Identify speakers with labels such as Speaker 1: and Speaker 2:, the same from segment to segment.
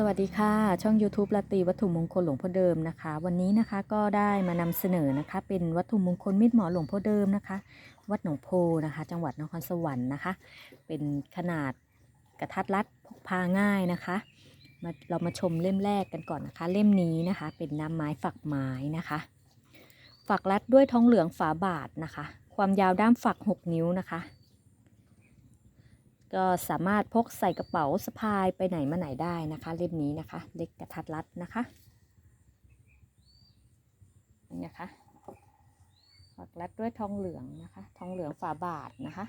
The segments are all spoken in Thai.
Speaker 1: สวัสดีค่ะ ช่อง YouTube ลาตีวัตถุมงคลหลวงพ่อเดิมนะคะ วันนี้นะคะก็ได้มานำเสนอนะคะ เป็นวัตถุมงคลมิตรหมอหลวงพ่อเดิมนะคะ วัดหนองโพนะคะ จังหวัดนครสวรรค์นะคะ เป็นขนาดกระทัดรัดพกพาง่ายนะคะมาเรามาชมเล่มแรกกันก่อนนะคะ เล่มนี้นะคะ เป็นน้ำไม้ฝักไม้นะคะ ฝักรัดด้วยทองเหลืองฝาบาทนะคะ ความยาวด้ามฝัก 6 นิ้วนะคะ ก็สามารถพกใส่กระเป๋าสะพายไปไหนมาไหนได้นะคะ เล่มนี้นะคะ เล็กกระทัดรัดนะคะนี่นะคะฝักรัดด้วยทองเหลืองนะคะ ทองเหลืองฝาบาทนะคะ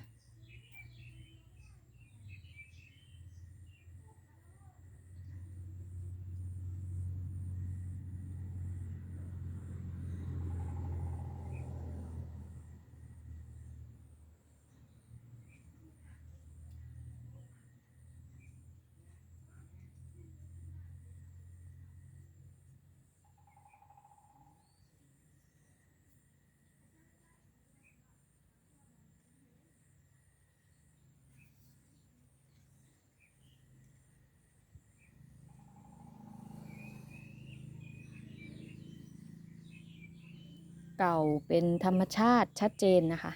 Speaker 1: เก่าเป็นธรรมชาติชัดเจนนะคะ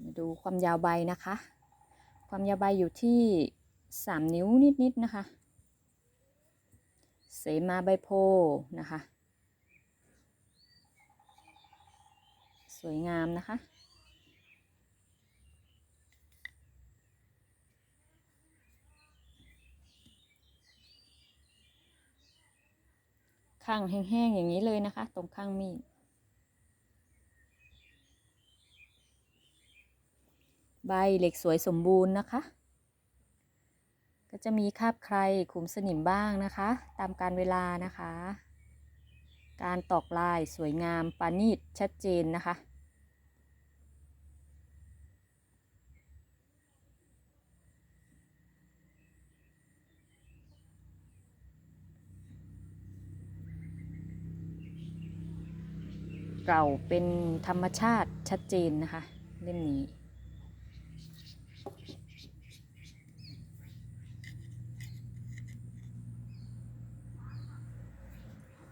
Speaker 1: มาดูความยาวใบนะคะ ความยาวใบอยู่ที่ 3 นิ้วนิดๆนะคะ เสมาใบโพนะคะ สวยงามนะคะ ข้างแห้งๆอย่างนี้เลยนะคะ ตรงข้างมีดใบเหล็กสวยสมบูรณ์นะคะ ก็จะมีคาบใครขุมสนิมบ้างนะคะ ตามการเวลานะคะ การตอกลายสวยงามปานีตชัดเจนนะคะ เก่าเป็นธรรมชาติชัดเจนนะคะ เล่มนี้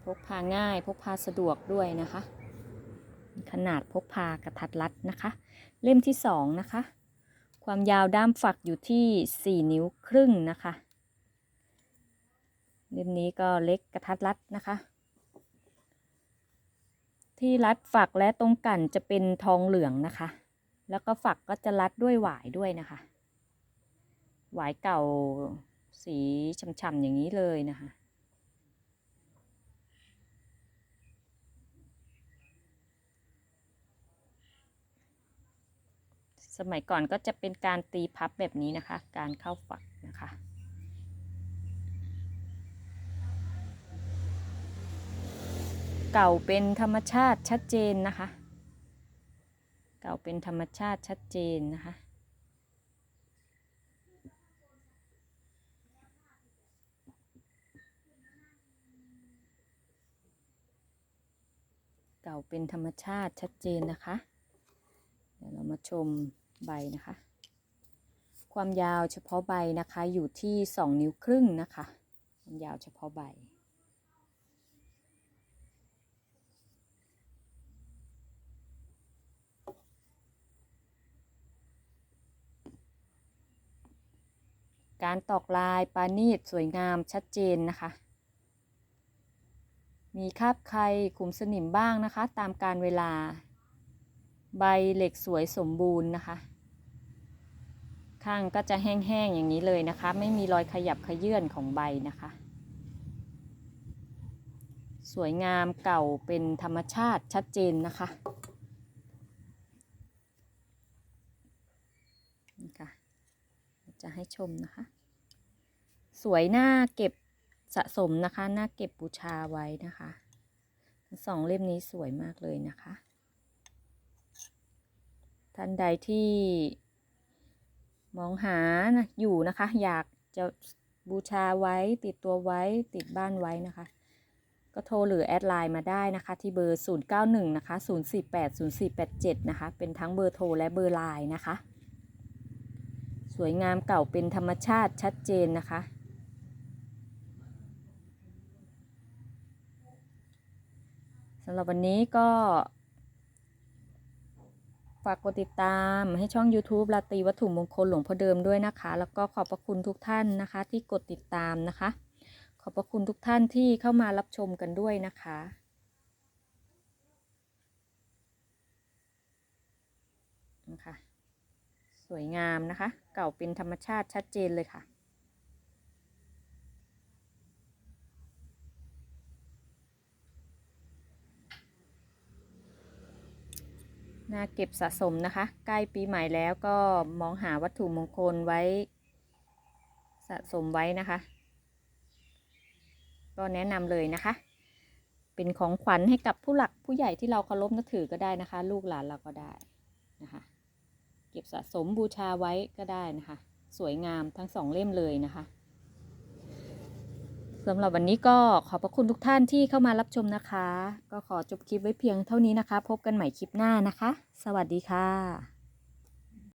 Speaker 1: พกพาง่ายพกพาสะดวกด้วยนะคะ ขนาดพกพากระทัดรัดนะคะ เล่มที่สองนะคะ ความยาวด้ามฝักอยู่ที่ 4 นิ้วครึ่งนะคะ เล่มนี้ก็เล็กกระทัดรัดนะคะ ที่รัดฝักและตรงกันจะเป็นทองเหลืองนะคะ แล้วก็ฝักก็จะรัดด้วยหวายด้วยนะคะ หวายเก่าสีฉ่ำๆอย่างนี้เลยนะคะสมัยก่อนก็จะเป็นการตีพับแบบนี้นะคะ การเข้าฝักนะคะ เก่าเป็นธรรมชาติชัดเจนนะคะ เก่าเป็นธรรมชาติชัดเจนนะคะ เก่าเป็นธรรมชาติชัดเจนนะคะ เดี๋ยวเรามาชมใบนะคะ ความยาวเฉพาะใบนะคะอยู่ที่ 2 นิ้วครึ่งนะคะ ความยาวเฉพาะใบ การตอกลายปานีตสวยงามชัดเจนนะคะ มีคราบใครขุมสนิมบ้างนะคะ ตามการเวลา ใบเหล็กสวยสมบูรณ์นะคะ ข้างก็จะแห้งๆอย่างนี้เลยนะคะ ไม่มีรอยขยับขยื่นของใบนะคะ สวยงามเก่าเป็นธรรมชาติชัดเจนนะคะนี่ค่ะ จะให้ชมนะคะ สวยหน้าเก็บสะสมนะคะหน้าเก็บบูชาไว้นะคะทั้งสองเล่มนี้สวยมากเลยนะคะ ท่านใดที่มองหานะอยู่นะคะ อยากจะบูชาไว้ติดตัวไว้ติดบ้านไว้นะคะ ก็โทรหรือแอดไลน์มาได้นะคะ ที่เบอร์ 091 นะคะ 048 0487 นะคะ เป็นทั้งเบอร์โทรและเบอร์ไลน์นะคะ วยงามเก่าเป็นธรรมชาติชัดเจนนะคะ สำหรับวันนี้ก็ ฝากกดติดตามให้ช่อง YouTube ลาตีวัตถุมงคลหลวงพ่อเดิมด้วยนะคะ แล้วก็ขอบพระคุณทุกท่านนะคะ ที่กดติดตามนะคะ ขอบพระคุณทุกท่านที่เข้ามารับชมกันด้วยนะคะค่ะ สวยงามนะคะ เก่าเป็นธรรมชาติชัดเจนเลยค่ะ น่าเก็บสะสมนะคะ ใกล้ปีใหม่แล้วก็มองหาวัตถุมงคลไว้ สะสมไว้นะคะ ก็แนะนำเลยนะคะ เป็นของขวัญให้กับผู้หลักผู้ใหญ่ที่เราเคารพนับถือก็ได้นะคะ ลูกหลานเราก็ได้นะคะ เก็บสะสมบูชาไว้ก็ได้นะคะ สวยงามทั้งสองเล่มเลยนะคะสำหรับวันนี้ก็ขอบพระคุณทุกท่านที่เข้ามารับชมนะคะ ก็ขอจบคลิปไว้เพียงเท่านี้นะคะ พบกันใหม่คลิปหน้านะคะ สวัสดีค่ะ